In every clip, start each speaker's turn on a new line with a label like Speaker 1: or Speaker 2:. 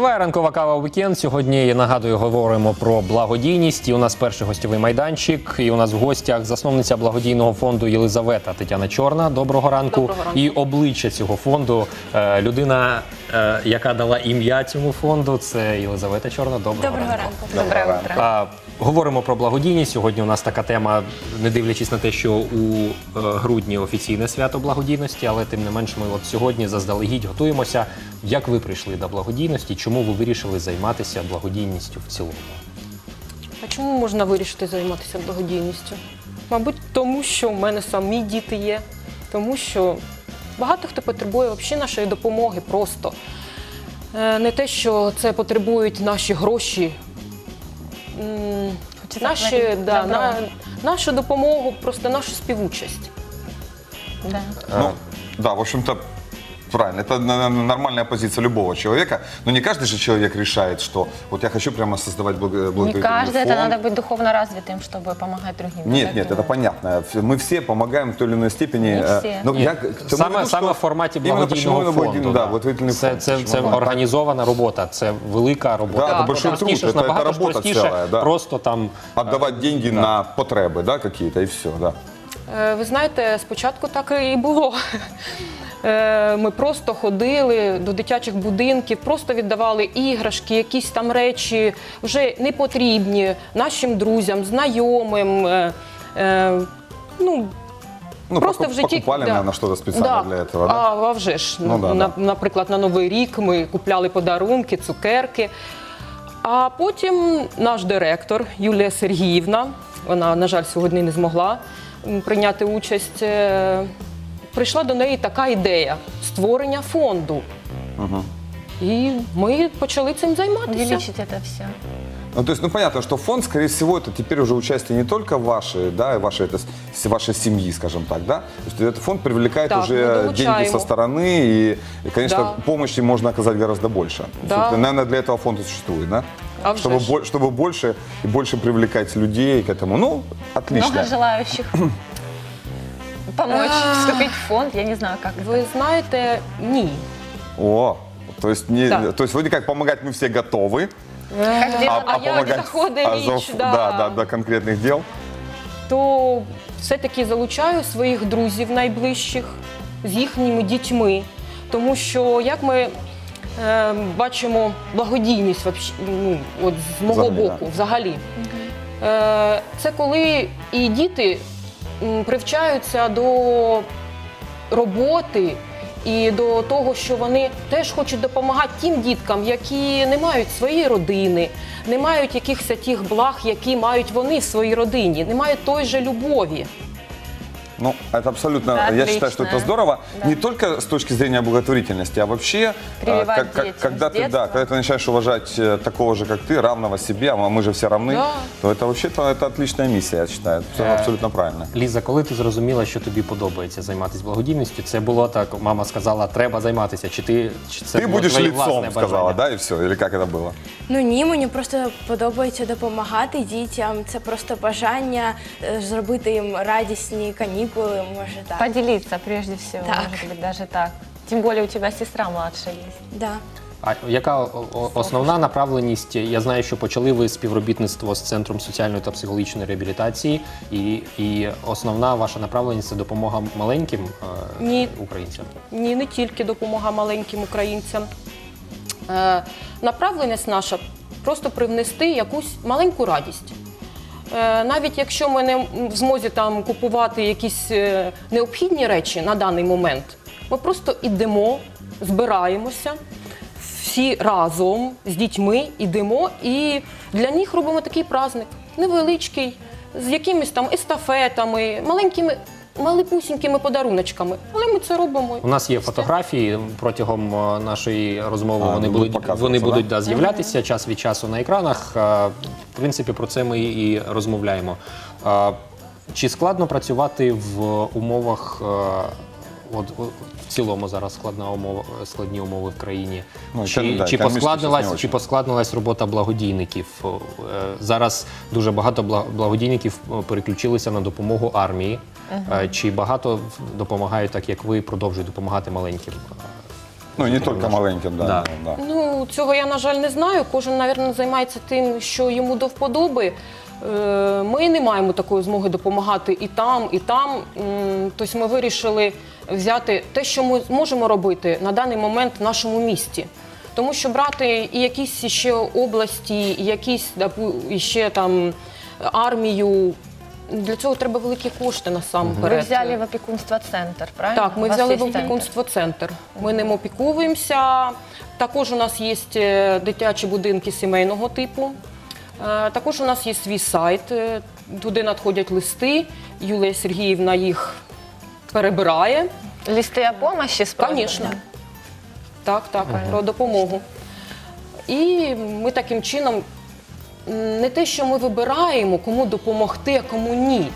Speaker 1: Триває ранкова кава вікенд. Сьогодні я нагадую, говоримо про благодійність. І у нас перший гостєвий майданчик. І у нас в гостях засновниця благодійного фонду Єлизавета Тетяна Чорна. Доброго ранку.
Speaker 2: Доброго ранку.
Speaker 1: І обличчя цього фонду. е, Людина, е, яка дала ім'я цьому фонду, це Єлизавета Чорна. Доброго,
Speaker 2: Доброго ранку.
Speaker 3: Утро.
Speaker 1: А, говоримо про благодійність. Сьогодні у нас така тема, не дивлячись на те, що у е, грудні офіційне свято благодійності, але тим не менш, ми от сьогодні заздалегідь готуємося. Як ви прийшли до благодійності? Чому ви вирішили займатися благодійністю в цілому?
Speaker 2: А чому можна вирішити займатися благодійністю? Мабуть, тому що в мене самі діти є, тому що багато хто потребує взагалі нашої допомоги просто. Е, Не те, що це потребують наші гроші. Наші, да, на, нашу допомогу, просто нашу співучасть.
Speaker 3: Да.
Speaker 4: Ну, да, в общем-то, правильно. Это наверное, нормальная позиция любого человека. Но не каждый же человек решает, что вот я хочу прямо создавать благо-
Speaker 3: Не
Speaker 4: благотворительный
Speaker 3: каждый, это
Speaker 4: фонд.
Speaker 3: надо быть духовно развитым, чтобы помогать другим. я
Speaker 4: Нет,
Speaker 3: так
Speaker 4: нет, это
Speaker 3: думаю.
Speaker 4: понятно. Мы все помогаем в той или иной степени.
Speaker 3: Не
Speaker 4: э,
Speaker 3: все.
Speaker 4: Но
Speaker 1: Ні,
Speaker 4: я к тому
Speaker 1: саме,
Speaker 4: веду,
Speaker 1: саме
Speaker 4: что
Speaker 1: в форматі
Speaker 4: именно почему
Speaker 1: благодійного
Speaker 4: именно
Speaker 1: фонду.
Speaker 4: благодійний- да, благотворительный
Speaker 1: Це,
Speaker 4: фонд.
Speaker 1: це,
Speaker 4: Почему?
Speaker 1: це
Speaker 4: Да.
Speaker 1: організована робота, це велика робота.
Speaker 4: Да, это большой
Speaker 1: Простіше
Speaker 4: труд,
Speaker 1: ж,
Speaker 4: это- это
Speaker 1: набагато ж
Speaker 4: работа
Speaker 1: простіше
Speaker 4: целая, да.
Speaker 1: просто там
Speaker 4: Отдавать деньги на потребы, да, какие-то, и все, да.
Speaker 2: Е, Ви знаєте, спочатку так і було. Е, Ми просто ходили до дитячих будинків, просто віддавали іграшки, якісь там речі вже непотрібні нашим друзям, знайомим. е, е, Ну,
Speaker 4: Ну,
Speaker 2: Просто в житті
Speaker 4: покупали,
Speaker 2: да.
Speaker 4: наверное, что-то специально
Speaker 2: Да.
Speaker 4: для этого, да?
Speaker 2: А, а вже ж.
Speaker 4: Ну, да,
Speaker 2: на,
Speaker 4: да.
Speaker 2: Наприклад, на Новий рік ми купляли подарунки, цукерки. А потім наш директор Юлія Сергіївна, вона, на жаль, сьогодні не змогла прийняти участь. е, Прийшла до неї така ідея створення фонду. І ми почали цим займатися.
Speaker 3: Увеличить это все.
Speaker 4: Ну, то есть, ну, понятно, что фонд, скорее всего, это теперь уже участие не только вашей, да, и вашей, это, с- вашей семьи, скажем так, да? То есть этот фонд привлекает
Speaker 2: Так, мы
Speaker 4: уже деньги
Speaker 2: долучаем.
Speaker 4: со стороны, и, и, конечно,
Speaker 2: Да.
Speaker 4: помощи можно оказать гораздо больше.
Speaker 2: Да.
Speaker 4: Собственно, Наверное, для этого фонд и существует, да?
Speaker 2: А вже
Speaker 4: чтобы,
Speaker 2: ж.
Speaker 4: бо- чтобы больше и больше привлекать людей к этому. Ну, отлично.
Speaker 3: Много желающих помочь вступить в фонд. Я не знаю, как это.
Speaker 2: Ви знаєте, ні.
Speaker 4: О, то есть, не,
Speaker 2: Да.
Speaker 4: то есть вроде как помогать мы все готовы,
Speaker 3: Как дело
Speaker 2: а як заходить
Speaker 4: а
Speaker 2: річ,
Speaker 4: за-
Speaker 2: да.
Speaker 4: да, да, до конкретных дел.
Speaker 2: то все-таки залучаю своїх друзів найближчих з їхніми дітьми. Тому що як ми е, бачимо благодійність вообще, ну, от з мого
Speaker 4: Взагалі,
Speaker 2: боку, взагалі, е, це коли і діти м, привчаються до роботи. І до того, що вони теж хочуть допомагати тим діткам, які не мають своєї родини, не мають якихось тих благ, які мають вони в своїй родині, не мають той же любові.
Speaker 4: Ну, это абсолютно,
Speaker 3: Да,
Speaker 4: я считаю, что
Speaker 3: отлично.
Speaker 4: это здорово.
Speaker 3: Да.
Speaker 4: Не только с точки зрения благотворительности, а вообще,
Speaker 3: Прививать
Speaker 4: а, как- как-
Speaker 3: детям
Speaker 4: когда
Speaker 3: с
Speaker 4: ты, да,
Speaker 3: детства.
Speaker 4: когда ты начинаешь уважать э, такого же, как ты, равного себе, а мы же все равны,
Speaker 2: Да.
Speaker 4: то это вообще-то это отличная миссия, я считаю. Все
Speaker 1: Э,
Speaker 4: абсолютно правильно.
Speaker 1: Ліза, коли ти зрозуміла, що тобі подобається займатися благодійністю, це було так, мама сказала, треба займатися. Чи ти чи це
Speaker 4: Ты
Speaker 1: було
Speaker 4: будешь
Speaker 1: твоє
Speaker 4: лицом,
Speaker 1: власне
Speaker 4: сказала,
Speaker 1: бажання?
Speaker 4: да, и все? Или как это было?
Speaker 5: Ну ні, мені просто подобається допомагати дітям. Це просто бажання е, зробити їм радісні канікули, може так.
Speaker 3: Поделиться прежде всего,
Speaker 5: Так.
Speaker 3: может быть, даже так. Тем более у тебя сестра младшая есть.
Speaker 5: Да.
Speaker 1: А яка о- о- основна направленість? Я знаю, що почали ви співробітництво з центром соціальної та психологічної реабілітації, і, і основна ваша направленість це допомога маленьким е,
Speaker 2: Ні.
Speaker 1: українцям.
Speaker 2: Ні, не тільки допомога маленьким українцям. Е, направленість наша просто привнести якусь маленьку радість. Е, навіть якщо ми не в змозі там купувати якісь е, необхідні речі на даний момент, ми просто йдемо, збираємося всі разом з дітьми йдемо і для них робимо такий праздник невеличкий, з якимись там естафетами, маленькими, малипусінькими подаруночками. Але ми це робимо.
Speaker 1: У нас є фотографії протягом е, нашої розмови.
Speaker 4: А,
Speaker 1: вони
Speaker 4: будуть
Speaker 1: будуть
Speaker 4: показуватися,
Speaker 1: вони
Speaker 4: да?
Speaker 1: будуть да, з'являтися час від часу на екранах. Е, В принципі, про це ми і розмовляємо. Е, Чи складно працювати в умовах? е, От от в цілому зараз складна умова, складні умови в країні.
Speaker 4: Ну,
Speaker 1: чи,
Speaker 4: да,
Speaker 1: чи,
Speaker 4: економічно щось не
Speaker 1: поскладнилась,
Speaker 4: очень.
Speaker 1: чи поскладнилась робота благодійників? Е, Зараз дуже багато бла- благодійників е, переключилися на допомогу армії. Е, Чи багато допомагають, так як ви продовжують допомагати маленьким?
Speaker 4: Ну, не только маленьким, да.
Speaker 1: Да.
Speaker 4: ну, да.
Speaker 2: Ну, цього я, на жаль, не знаю. Кожен, мабуть, займається тим, що йому до вподоби. Е, Ми не маємо такої змоги допомагати і там, і там. Тобто ми вирішили взяти те, що ми зможемо робити на даний момент в нашому місті. Тому що брати і якісь ще області, і якісь ще там армію. Для цього треба великі кошти насамперед.
Speaker 3: взяли в опекунство центр, правильно?
Speaker 2: Так, ми
Speaker 3: У
Speaker 2: взяли в опікунство центр. Ми ним опікуємося. Також у нас є е, дитячі будинки сімейного типу. Е, Також у нас є свій сайт. е, Туди надходять листи. Юлія Сергіївна їх перебирає.
Speaker 3: Листы о помощи с просьбой?
Speaker 2: Звісно. Так, так, про допомогу. І ми таким чином не те, що ми вибираємо, кому допомогти, а кому ні.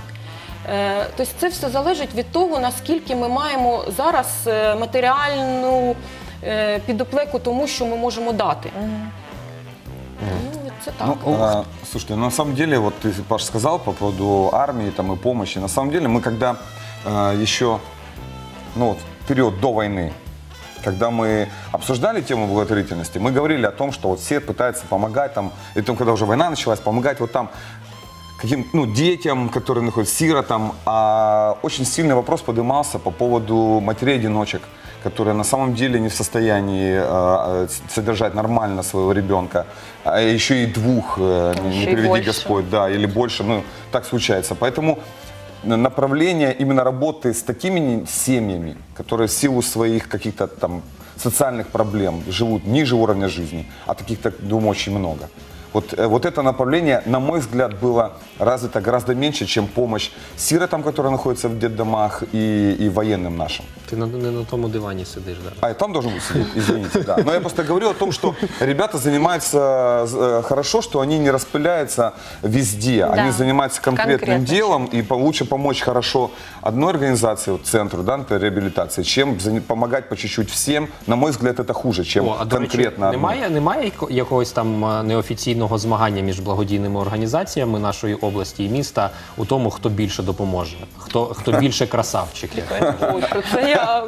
Speaker 2: Е, Тобто це все залежить від того, наскільки ми маємо зараз е, матеріальну е, підоплеку тому, що ми можемо дати. Ну, це так.
Speaker 4: Ну, а, слушайте, ну, на самом деле, вот ты, Паш, сказал по поводу армии там, и помощи. На самом деле, мы когда а, еще, ну, вот, в период до войны, когда мы обсуждали тему благотворительности, мы говорили о том, что вот все пытаются помогать там, и потом, когда уже война началась, помогать вот там каким ну, детям, которые находятся сиротам. А очень сильный вопрос поднимался по поводу матерей-одиночек, которые на самом деле не в состоянии э, с- содержать нормально своего ребенка, а еще и двух, э, не, не
Speaker 3: Еще и
Speaker 4: приведи
Speaker 3: больше.
Speaker 4: Господь, да, или больше, ну, так случается. Поэтому направление именно работы с такими семьями, которые в силу своих каких-то там социальных проблем живут ниже уровня жизни, а таких, так, думаю, очень много. Вот, э, вот это направление, на мой взгляд, было развито гораздо меньше, чем помощь сиротам, которые находятся в детдомах, и, и военным нашим.
Speaker 1: Ти на, не на тому дивані сидиш, да.
Speaker 4: А, и там должен быть сидеть, извините, да. Но я просто говорю о том, что ребята занимаются э, хорошо, что они не распыляются везде. Они занимаются конкретным
Speaker 3: Конкретно.
Speaker 4: делом, и по- лучше помочь хорошо одной организации, вот, центру, да, например, реабилитации, чем заня- помогать по чуть-чуть всем. На мой взгляд, это хуже, чем
Speaker 1: О, а до речі,
Speaker 4: конкретно одной.
Speaker 1: немає, немає яко- якогось там е, неофіційного змагання між благодійними організаціями нашої області і міста у тому, хто більше допоможе, хто, хто більше красавчики.
Speaker 2: Ой, про це я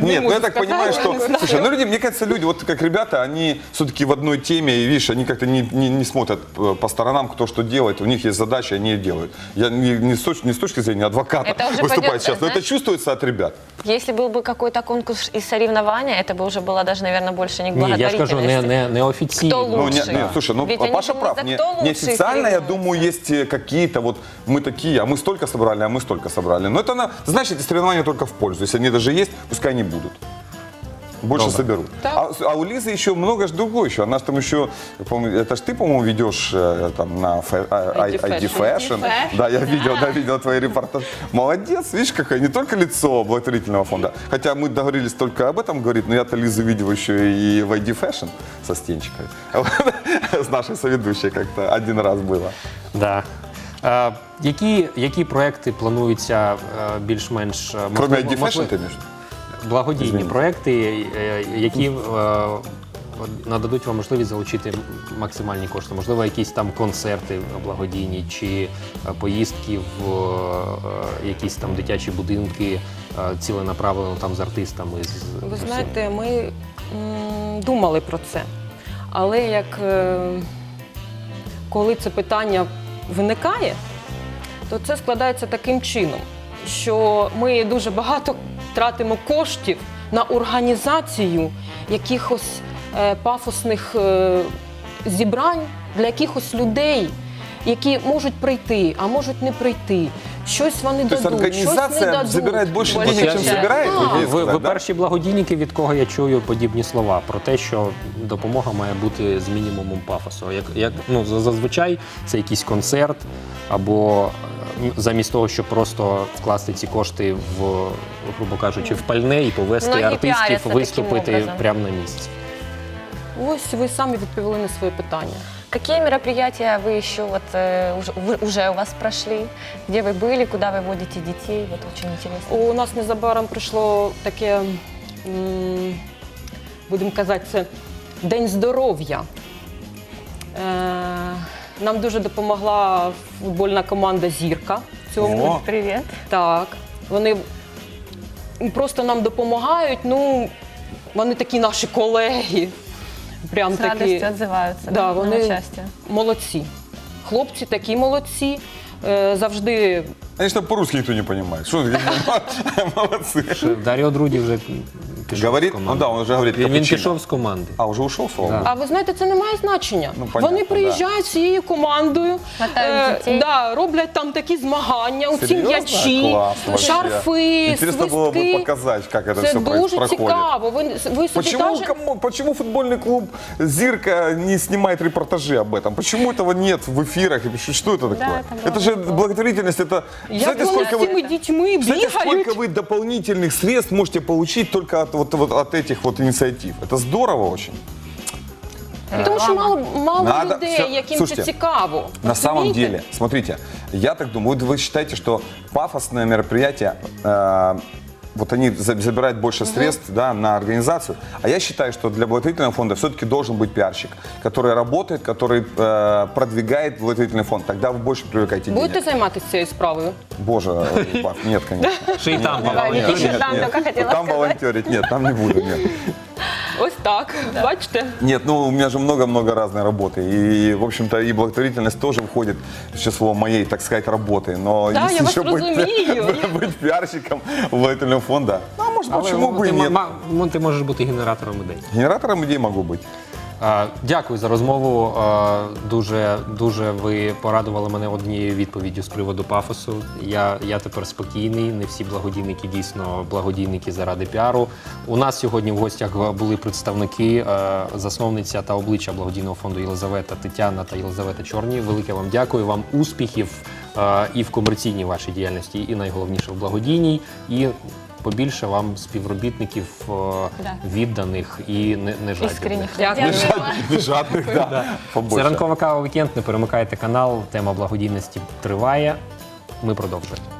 Speaker 2: не
Speaker 4: Нет, ну
Speaker 2: можу
Speaker 4: я так
Speaker 2: сказати,
Speaker 4: понимаю, что,
Speaker 2: не знаю.
Speaker 4: слушай, ну люди, мне кажется, люди, вот как ребята, они все-таки в одной теме, и видишь, они как-то не, не, не смотрят э, по сторонам, кто что делает, у них есть задача, они ее делают. Я не, не, с, точ- не с точки зрения адвоката
Speaker 3: Это уже
Speaker 4: выступаю
Speaker 3: пойдет,
Speaker 4: сейчас, но это
Speaker 3: знаешь?
Speaker 4: чувствуется от ребят.
Speaker 3: Если был бы какой-то конкурс и соревнования, это бы уже было даже, наверное, больше не к
Speaker 1: Ні, я ж кажу, не,
Speaker 3: благотворительности.
Speaker 1: не, неофіційно.
Speaker 3: Хто
Speaker 4: Ну,
Speaker 3: лучше?
Speaker 4: не, не, слушай, ну
Speaker 3: Ведь они
Speaker 4: Паша
Speaker 3: же не
Speaker 4: прав.
Speaker 3: за
Speaker 4: Не,
Speaker 3: кто лучше
Speaker 4: неофициально, я
Speaker 3: соревнуются.
Speaker 4: думаю, есть э, какие-то вот мы такие, а мы столько собрали, а мы столько собрали. Но это на, значит, эти соревнования только в пользу. Если они даже есть, пускай они будут. Больше
Speaker 1: Добро.
Speaker 4: соберут.
Speaker 2: Так.
Speaker 4: А, а у Лизы еще много ж другого еще. Она ж там еще, по-моему, это ж ты, по-моему, ведешь э, там на фэ- а-
Speaker 2: ID
Speaker 4: I- ID
Speaker 2: Fashion.
Speaker 4: Fashion. Да, я видел, да, видел твои репортажи. Молодец, видишь, какая не только лицо благотворительного фонда. Хотя мы договорились только об этом говорить, но я-то Лизу видел еще и в ID Fashion со Стенчикой. С нашей соведущей как-то один раз было.
Speaker 1: Да. Е, які, які проекти плануються е, більш-менш е,
Speaker 4: Кроме
Speaker 1: можливо-
Speaker 4: ID Fashion,
Speaker 1: можливо,
Speaker 4: ты имеешь?
Speaker 1: Благодійні
Speaker 4: Извини.
Speaker 1: проекти, е, які е, нададуть вам можливість залучити максимальні кошти. Можливо, якісь там концерти благодійні чи е, поїздки в якісь там дитячі будинки, ціленаправлено там з артистами. З,
Speaker 2: Ви знаєте, ми думали про це. Але як коли це питання виникає, то це складається таким чином, що ми дуже багато тратимо коштів на організацію якихось е, пафосних е, зібрань для якихось людей, які можуть прийти, а можуть не прийти. Щось вони
Speaker 4: То есть
Speaker 2: дадуть, щось не дадуть.
Speaker 4: денег, чем
Speaker 3: часть.
Speaker 4: собирает?
Speaker 2: Да.
Speaker 4: вы
Speaker 1: Ви, ви, ви
Speaker 4: да?
Speaker 1: перші благодійники, від кого я чую подібні слова про те, що допомога має бути з мінімумом пафосу. Як, як ну зазвичай це якийсь концерт, або замість того, щоб просто вкласти ці кошти в, грубо кажучи, в пальне і повести
Speaker 3: Многі
Speaker 1: артистів
Speaker 3: піаряться таким
Speaker 1: виступити
Speaker 3: образом.
Speaker 1: прямо на місці.
Speaker 2: Ось ви самі відповіли на своє питання.
Speaker 3: Какие мероприятия вы еще вот э, уже, вы- уже у вас прошли? Где вы были, куда вы водите детей? Вот очень интересно.
Speaker 2: У нас незабаром прийшло таке, м, будемо казати, це День здоров'я. Е, Нам дуже допомогла футбольна команда Зірка в цьому.
Speaker 4: О.
Speaker 3: Привет.
Speaker 2: Так. Вони просто нам допомагають. Ну, Вони такі наші колеги. Прям
Speaker 3: С
Speaker 2: такі.
Speaker 3: радостью отзываются
Speaker 2: Да,
Speaker 3: да, на
Speaker 2: вони
Speaker 3: участие.
Speaker 2: молодці. Хлопці такі молодці. Е, Завжди
Speaker 4: Конечно, по-русски никто не понимает. Что ты, молодцы.
Speaker 1: Даріо Друді вже пішов
Speaker 4: Говорит,
Speaker 1: з
Speaker 4: ну
Speaker 1: команди.
Speaker 4: да, он уже говорит
Speaker 1: Він, він
Speaker 4: капучино.
Speaker 1: пішов з команди.
Speaker 4: А, уже ушел, слава
Speaker 1: Да.
Speaker 4: богу.
Speaker 2: А ви знаєте, це не має значення.
Speaker 4: Ну, понятно,
Speaker 2: Вони приїжджають всією командою,
Speaker 3: Хватають дітей.
Speaker 2: да, роблять там такі змагання, у ці
Speaker 4: Серьезно?
Speaker 2: м'ячі,
Speaker 4: Класс вообще.
Speaker 2: шарфи,
Speaker 4: Интересно было бы
Speaker 2: свистки.
Speaker 4: показать, как это
Speaker 2: Це
Speaker 4: все
Speaker 2: дуже
Speaker 4: проходит.
Speaker 2: цікаво. Ви, ви собі
Speaker 4: Почему,
Speaker 2: даже...
Speaker 4: кому- почему футбольный клуб «Зирка» не снимает репортажи об этом? Почему этого нет в эфирах? И Что что это такое?
Speaker 3: это
Speaker 4: это же благотворительность, это...
Speaker 2: Як
Speaker 4: Знаете,
Speaker 2: вони
Speaker 4: сколько
Speaker 2: з цими
Speaker 4: вы,
Speaker 2: дітьми
Speaker 4: знаете,
Speaker 2: бігають?
Speaker 4: сколько вы дополнительных средств можете получить только от, вот, вот от этих вот инициатив? Это здорово очень.
Speaker 2: Тому що мало, мало
Speaker 4: Надо-
Speaker 2: людей,
Speaker 4: всё.
Speaker 2: яким
Speaker 4: Слушайте,
Speaker 2: це цікаво.
Speaker 4: На самом
Speaker 2: Розумієте?
Speaker 4: деле, смотрите, я так думаю, вот вы считаете, что пафосное мероприятие, э, вот они за- забирают больше средств да, на организацию, а я считаю, что для благотворительного фонда все-таки должен быть пиарщик, который работает, который э, продвигает благотворительный фонд. Тогда вы больше привлекаете
Speaker 2: Будете
Speaker 4: денег.
Speaker 2: займатися цією справою?
Speaker 4: Боже, э, нет, конечно.
Speaker 1: Ще й там
Speaker 3: там
Speaker 4: волонтерить, нет, там не буду, нет.
Speaker 2: Ось так. Бачите?
Speaker 4: Нет, ну у меня же много-много разной работы. И, в общем-то, и благотворительность тоже входит в число моей, так сказать, работы. Но
Speaker 2: Да,
Speaker 4: если
Speaker 2: я вас
Speaker 4: еще быть,
Speaker 2: разумею.
Speaker 4: быть пиарщиком благотворительного фонда, ну, а может,
Speaker 1: Але
Speaker 4: почему бы
Speaker 1: ти,
Speaker 4: и
Speaker 1: ма-
Speaker 4: нет?
Speaker 1: ма- ну, ти можеш бути генератором ідей.
Speaker 4: Генератором идей могу быть.
Speaker 1: Е, Дякую за розмову. Е, Дуже, дуже ви порадували мене однією відповіддю з приводу пафосу. Я, я тепер спокійний. Не всі благодійники дійсно благодійники заради піару. У нас сьогодні в гостях були представники, е, засновниця та обличчя благодійного фонду Єлизавета Тетяна та Єлизавета Чорні. Велике вам дякую. Вам успіхів і в комерційній вашій діяльності, і найголовніше в благодійній. І побільше вам співробітників е, відданих і не, не жадібних.
Speaker 2: Дякую.
Speaker 4: Жадных, да.
Speaker 1: Це
Speaker 4: Побольше.
Speaker 1: ранкова кава вікенд. Не перемикайте канал. Тема благодійності триває. Ми продовжуємо.